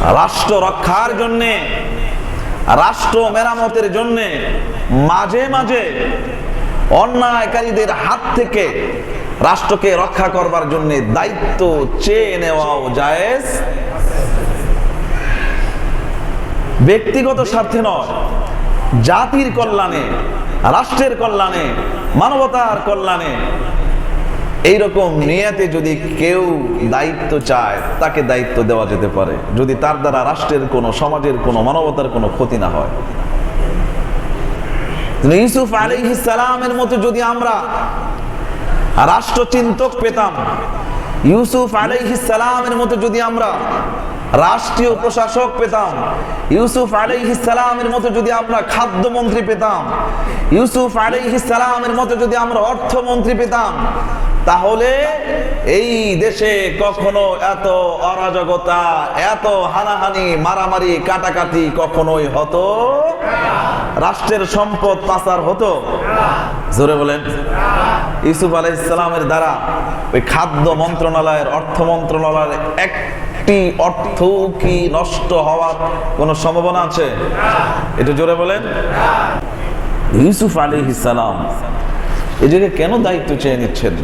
রাষ্ট্র রক্ষার জন্যে, রাষ্ট্র মেরামতের জন্যে মাঝে মাঝে অন্যায়কারীদের হাত থেকে রাষ্ট্রকে রক্ষা করবার জন্য দায়িত্ব চেয়ে নেওয়াও জায়েজ। ব্যক্তিগত স্বার্থে নয়, জাতির কল্যাণে, রাষ্ট্রের কল্যাণে, মানবতার কল্যাণে এইরকম নিয়াতে যদি কেউ দায়িত্ব চায়, তাকে দায়িত্ব দেওয়া যেতে পারে। যদি তার দ্বারা রাষ্ট্রের কোনো, সমাজের কোনো, মানবতার কোনো ক্ষতি না হয়। ইউসুফ সালামের মতো যদি আমরা রাষ্ট্রচিন্তক পেতাম, ইউসুফ সালামের মতো যদি আমরা রাষ্ট্রীয় প্রশাসক পেতাম। ইউসুফ আলাইহিস সালামের মতো যদি আমরা খাদ্যমন্ত্রী পেতাম, ইউসুফ আলাইহিস সালামের মতো যদি আমরা অর্থমন্ত্রী পেতাম, তাহলে এই দেশে কখনো এত অরাজকতা, এত হানাহানি, মারামারি, কাটাকাটি কখনোই হতো রাষ্ট্রের সম্পদ পাচার হতো। জোরে বলেন। ইউসুফ আলাইসালামের দ্বারা ওই খাদ্য মন্ত্রণালয়ের, অর্থ মন্ত্রণালয়ের একটি অর্থ কি নষ্ট হওয়ার কোনো সম্ভাবনা আছে? এটা জোরে বলেন। ইউসুফ আলী সালাম এই জায়গায় কেন দায়িত্ব চেয়ে নিচ্ছেন?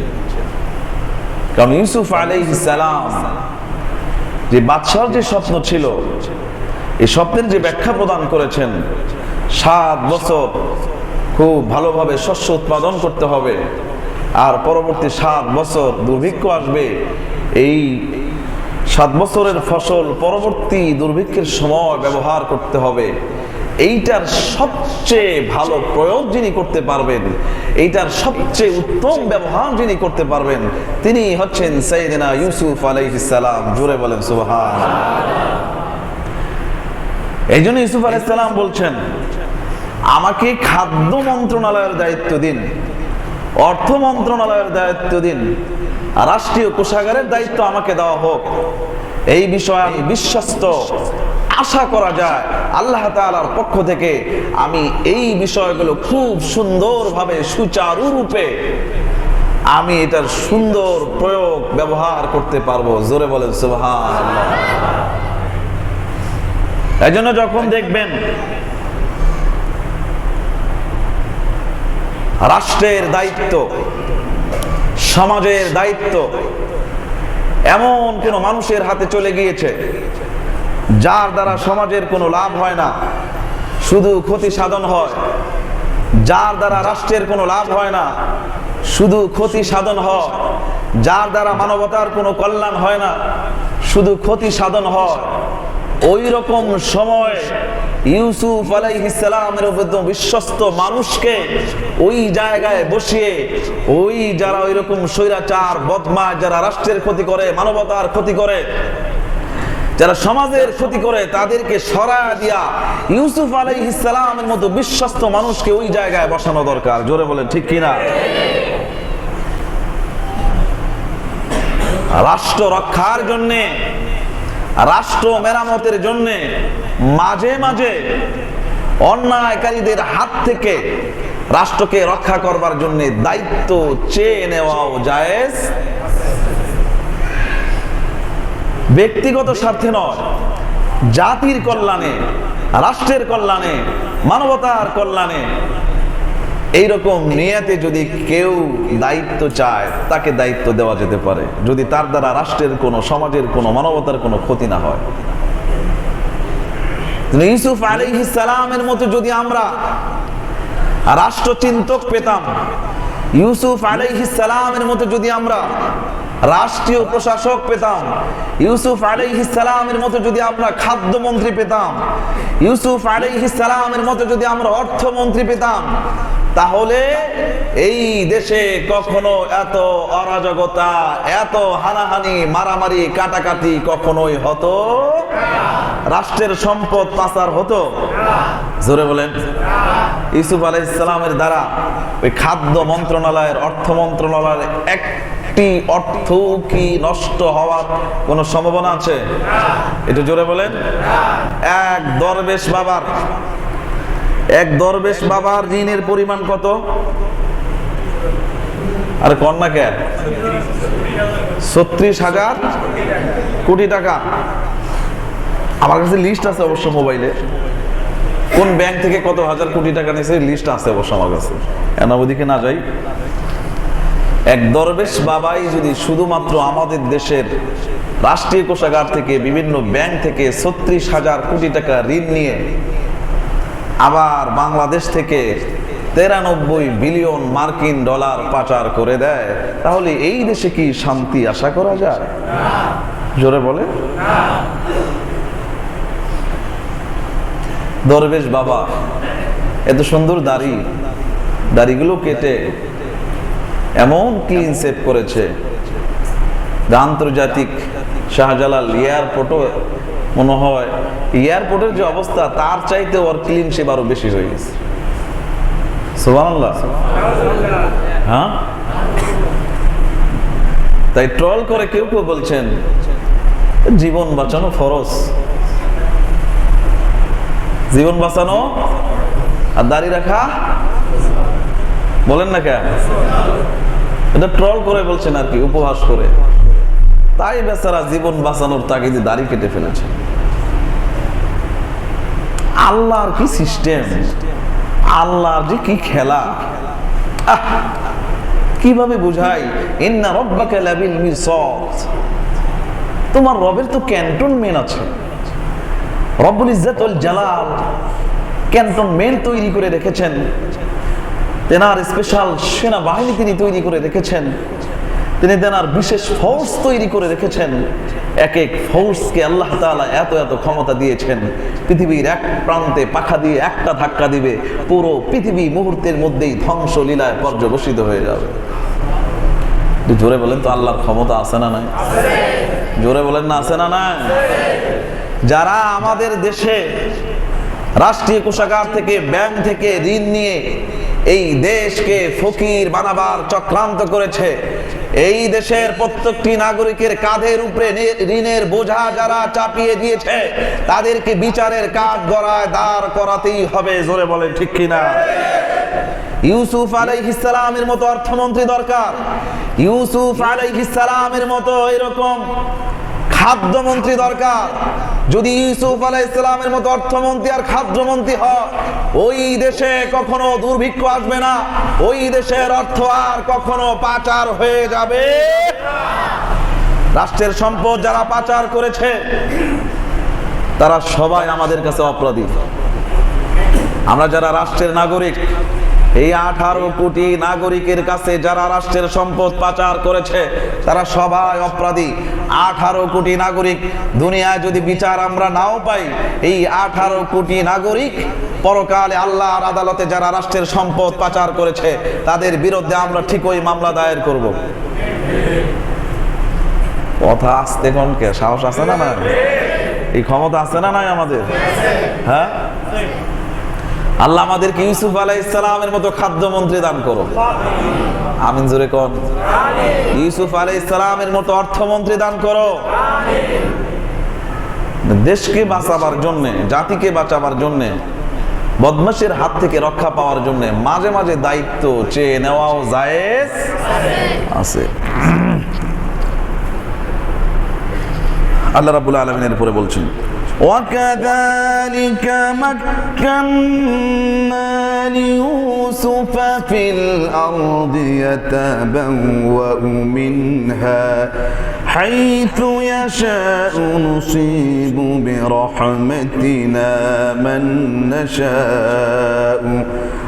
কারণ ইউসুফ আলী সালাম যে বাদশার যে স্বপ্ন ছিল এই স্বপ্নের যে ব্যাখ্যা প্রদান করেছেন, সাত বছর খুব ভালোভাবে শস্য উৎপাদন করতে হবে, আর পরবর্তী সাত বছর দুর্ভিক্ষ আসবে, এই সাত বছরের ফসল পরবর্তী দুর্ভিক্ষের সময় ব্যবহার করতে হবে। এইটার সবচেয়ে ভালো প্রয়োগ যিনি করতে পারবেন, এইটার সবচেয়ে উত্তম ব্যবহার যিনি করতে পারবেন, তিনি হচ্ছেন সৈয়দিনা ইউসুফ আলাইহিস সালাম। জোরে বলেন, সুবহান। এই জন্য ইউসুফ আলাইসাল্লাম বলছেন, আমাকে খাদ্য মন্ত্রণালয়ের দায়িত্ব দিন, অর্থ মন্ত্রণালয়ের দায়িত্ব দিন রাষ্ট্রীয় কোষাগারের দায়িত্ব আমাকে দেওয়া হোক। এই বিষয়ে আমি বিশ্বস্ত। আশা করা যায় আল্লাহ তাআলার পক্ষ থেকে আমি এই বিষয়গুলো খুব সুন্দরভাবে সুচারু রূপে আমি এটার সুন্দর প্রয়োগ ব্যবহার করতে পারব। জোরে বলেন সুবহান এই জন্য যখন দেখবেন রাষ্ট্রের দায়িত্ব সমাজের দায়িত্ব। এমন কোন মানুষের হাতে চলে গিয়েছে, যার দ্বারা সমাজের কোনো লাভ হয় না, শুধু ক্ষতি সাধন হয়। যার দ্বারা রাষ্ট্রের কোনো লাভ হয় না, শুধু ক্ষতি সাধন হয়। যার দ্বারা মানবতার কোনো কল্যাণ হয় না, শুধু ক্ষতি সাধন হয়। ওই রকম সময় ইউসুফ আলাইহিসালামের উপর বিশ্বস্ত মানুষকে ওই জায়গায় বসিয়ে, ওই যারা ওই রকম স্বৈরাচার বদমা যারা রাষ্ট্রের ক্ষতি করে, মানবতার ক্ষতি করে, যারা সমাজের ক্ষতি করে, তাদেরকে সরা দিয়া ইউসুফ আলাইহিসালামের মতো বিশ্বস্ত মানুষকে ওই জায়গায় বসানো দরকার। জোরে বলেন, ঠিক কিনা? রাষ্ট্র রক্ষার জন্যে রাষ্ট্র মেরামতের জন্য মাঝে মাঝে অন্যায়কারীদের হাত থেকে রাষ্ট্রকে রক্ষা করবার জন্য দায়িত্ব চেয়ে নেওয়াও জায়েজ। ব্যক্তিগত স্বার্থে নয়, জাতির কল্যাণে, রাষ্ট্রের কল্যাণে, মানবতার কল্যাণে এইরকম নিয়াতে যদি কেউ দায়িত্ব চায়, তাকে দায়িত্ব দেওয়া যেতে পারে। যদি তার দ্বারা রাষ্ট্রের কোনো, সমাজের কোনো, মানবতার কোনো ক্ষতি না হয়। ইউসুফ সালামের মতো যদি আমরা রাষ্ট্রচিন্তক পেতাম, ইউসুফ সালামের মতো যদি আমরা রাষ্ট্রীয় প্রশাসক পেতাম, ইউসুফ সালামের মতো যদি আমরা খাদ্যমন্ত্রী পেতাম, ইউসুফ সালামের মতো যদি আমরা অর্থমন্ত্রী পেতাম তাহলে এই দেশে কখনো এত অরাজকতা, এত হানাহানি, মারামারি, কাটাকাটি কখনোই হতো? রাষ্ট্রের সম্পদ পাচার হতো? জোরে বলেন। ইউসুফ আলাইসালামের দ্বারা ওই খাদ্য মন্ত্রণালয়ের, অর্থ মন্ত্রণালয়ের একটি অর্থ কি নষ্ট হওয়ার কোনো সম্ভাবনা আছে? একটু জোরে বলেন। এক দরবেশ বাবার এক দরবেশ বাবার ঋণের পরিমাণ কত? আর কন্যা কে? ছত্রিশ হাজার কোটি টাকা। আমার কাছে লিস্ট আছে অবশ্য মোবাইলে কোন ব্যাংক থেকে কত হাজার কোটি টাকা নিয়েছে লিস্ট আছে অবশ্য আমার কাছে। কেন ওদিকে না যাই। এক দরবেশ বাবাই যদি শুধুমাত্র আমাদের দেশের রাষ্ট্রীয় কোষাগার থেকে বিভিন্ন ব্যাংক থেকে ছত্রিশ হাজার কোটি টাকা ঋণ নিয়ে আবার বাংলাদেশ থেকে তেরানব্বই বিলিয়ন মার্কিন ডলার পাচার করে দেয়। তাহলে এই দেশে কি শান্তি আশা করা যায়? জোরে বলে দরবেশ বাবা, এত সুন্দর দাড়ি। দাড়িগুলো কেটে এমন ক্লিন সেভ করেছে। আন্তর্জাতিক শাহজালাল এয়ারপোর্টও মনে হয় এয়ারপোর্টের যে অবস্থা, তার চাইতে ওর ক্লিন সেভ আরও বেশি হয়ে গেছে। হ্যাঁ? তাই ট্রল করে কেউ কেউ বলছেন, জীবন বাঁচানো ফরজ। জীবন বাঁচানো আর দাড়ি রাখা, বলেন না কেন? এটা ট্রল করে বলছেন আর কি, উপহাস করে। তাই বেচারা জীবন বাঁচানোর তাগিদে দাড়ি কেটে ফেলেছে। আল্লাহর কি সিস্টেম আল্লাহর যে কি খেলা? কীভাবে বুঝাই? ইন্না রব্বাকা লাবিল মিরসাদ। তোমার রবের তো ক্যান্টনমেন্ট আছে। রব্বুল ইজ্জাতুল জালাল ক্যান্টনমেন্ট তৈরি করে রেখেছেন। তেনার স্পেশাল সেনাবাহিনী তিনি তৈরি করে রেখেছেন। তিনি তেনার বিশেষ ফৌজ তৈরি করে রেখেছেন। এক এক ফৌজকে আল্লাহ তাআলা এত এত ক্ষমতা দিয়েছেন। পৃথিবীর এক প্রান্তে পাখা দিয়ে একটা ধাক্কা দিবে, পুরো পৃথিবী মুহূর্তের মধ্যেই ধ্বংস লীলায় পর্যবসিত হয়ে যাবে। জোরে বলেন তো, আল্লাহর ক্ষমতা আছে না নাই? জোরে বলেন না, আছে না নাই? যারা আমাদের দেশে রাষ্ট্রীয় কোষাগার থেকে, ব্যাংক থেকে ঋণ নিয়ে এই দেশকে ফকির বানাবার চক্রান্ত করেছে এই দেশের প্রত্যেকটি নাগরিকের কাঁধের উপরে ঋণের বোঝা যারা চাপিয়ে দিয়েছে, তাদেরকে বিচারের কাজ গড়ায় দাঁড় করাতেই হবে, জোরে বলে ঠিক কিনা? ইউসুফ আলাইহিসসালামের মতো অর্থমন্ত্রী দরকার। ইউসুফ আলাইহিসসালামের মতো এরকম খাদ্যমন্ত্রী দরকার। যদি ইউসুফ ইসলামের মতো অর্থমন্ত্রী আর খাদ্যমন্ত্রী হয়, ওই দেশে কখনো দুর্ভিক্ষ আসবে না। ওই দেশের অর্থ আর কখনো পাচার হয়ে যাবে। রাষ্ট্রের সম্পদ যারা পাচার করেছে, তারা সবাই আমাদের কাছে অপরাধী। আমরা যারা রাষ্ট্রের নাগরিক এই আঠারো কোটি নাগরিকের কাছে যারা রাষ্ট্রের সম্পদ পাচার করেছে, তারা সবাই অপরাধী। আঠারো কোটি নাগরিক, দুনিয়ায় যদি বিচার আমরা নাও পাই, এই আঠারো কোটি নাগরিক পরকালে আল্লাহর আদালতে যারা রাষ্ট্রের সম্পদ পাচার করেছে, তাদের বিরুদ্ধে আমরা ঠিকই মামলা দায়ের করব। কথা আসতে কনকে সাহস আছে না না এই ক্ষমতা আছে না নাই আমাদের? হ্যাঁ? আল্লাহ আমাদেরকে ইউসুফ আলাই ইসলামের মতো খাদ্যমন্ত্রী দান করো আমিন জোরে কন? ইউসুফ আলাই ইসলামের মতো অর্থমন্ত্রী দান করো। দেশকে বাঁচাবার জন্য জাতিকে বাঁচাবার জন্য বদমাশের হাত থেকে রক্ষা পাওয়ার জন্য মাঝে মাঝে দায়িত্ব চেয়ে নেওয়াও জায়েজ আছে। আল্লাহ রাবুল আলমিনের উপরে বলছেন وكذلك مكنا ليوسف في الأرض يتبوأ منها حيث يشاء نصيب برحمتنا من نشاء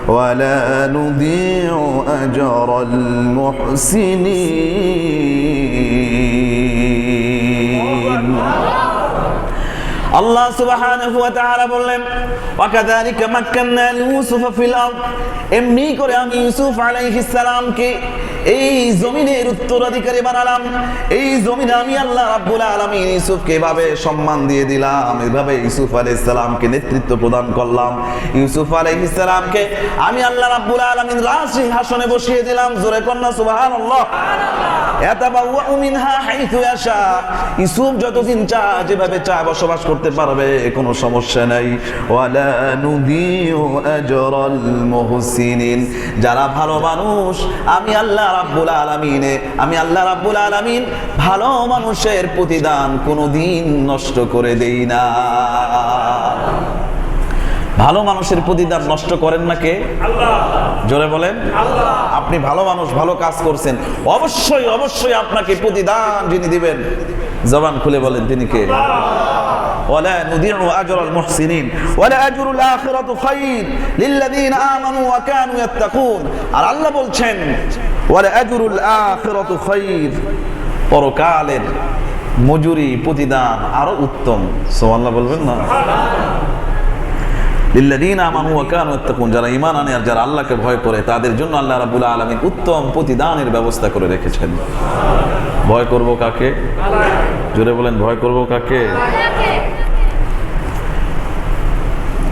ولا نضيع أجر المحسنين. আল্লাহ সুবহানাহু ওয়া তাআলা বললেন, ওয়াকাযালিকা মাক্কান্না লিইউসুফ ফিল আরদ। এমনি করে আমি ইউসুফ আলাইহিস সালামকে এই জমিনের উত্তরাধিকারী বানালাম। এই জমিনে আমি আল্লাহ রাব্বুল আলামিন ইউসুফকে এভাবে সম্মান দিয়ে দিলাম। এভাবে ইউসুফ আলাইহিস সালামকে নেতৃত্ব প্রদান করলাম। ইউসুফ আলাইহিস সালামকে আমি আল্লাহ রাব্বুল আলামিন রাজ সিংহাসনে বসিয়ে দিলাম। জোরে কন্যা, সুবহানাল্লাহ। সুবহানাল্লাহ ইয়াতাবাওয়াউ মিনহা হাইথু ইয়াশা। ইউসুফ যতদিন চা যেভাবে চায়, বসবাস করতে পারবে কোনো সমস্যা নাই। যারা ভালো মানুষ, আমি আল্লাহ রাব্বুল আলামিনে, আমি আল্লাহ রাব্বুল আলামিন ভালো মানুষের প্রতিদান কোনোদিন নষ্ট করে দেই না। ভালো মানুষের প্রতিদান নষ্ট করেন না কে? জোরে বলেন। আপনি ভালো মানুষ, ভালো কাজ করছেন। অবশ্যই অবশ্যই আপনাকে প্রতিদান যিনি দিবেন, জবান খুলে বলেন তিনি কে? ولا نضيع اجر المحسنين ولا اجر الاخره خير للذين امنوا وكانوا يتقون আর আল্লাহ বলছেন ولا اجر الاخره خير পরকালের মজুরি প্রতিদান আরো উত্তম সুবহানাল্লাহ বলবেন না লিল্লাযীনা আমানু ওয়া কানু ইয়াত্তাকুন যারা ঈমান আনে আর যারা আল্লাহকে ভয় করে তাদের জন্য আল্লাহ রাব্বুল আলামিন উত্তম প্রতিদানের ব্যবস্থা করে রেখেছেন ভয় করব কাকে জোরে বলেন ভয় করব কাকে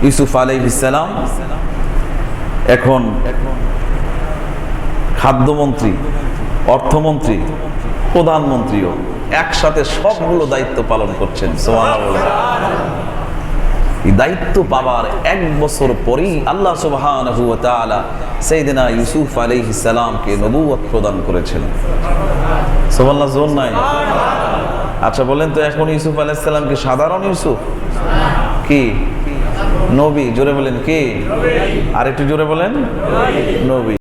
ইউসুফ আলাইহিস সালাম, এখন খাদ্যমন্ত্রী, অর্থমন্ত্রী, প্রধানমন্ত্রীও একসাথে সবগুলো দায়িত্ব পালন করছেন দায়িত্ব পাওয়ার এক বছর পরেই আল্লাহ ওয়া তাআলা ইউসুফ আলাইহিস সালামকে নবুয়ত প্রদান করেছেন। নাই? আচ্ছা বলেন তো এখন ইউসুফ আলাইহিস সালাম কি সাধারণ ইউসুফ? কি? নবী জোরে বলেন কি? আর একটু জোরে বলেন। নবী।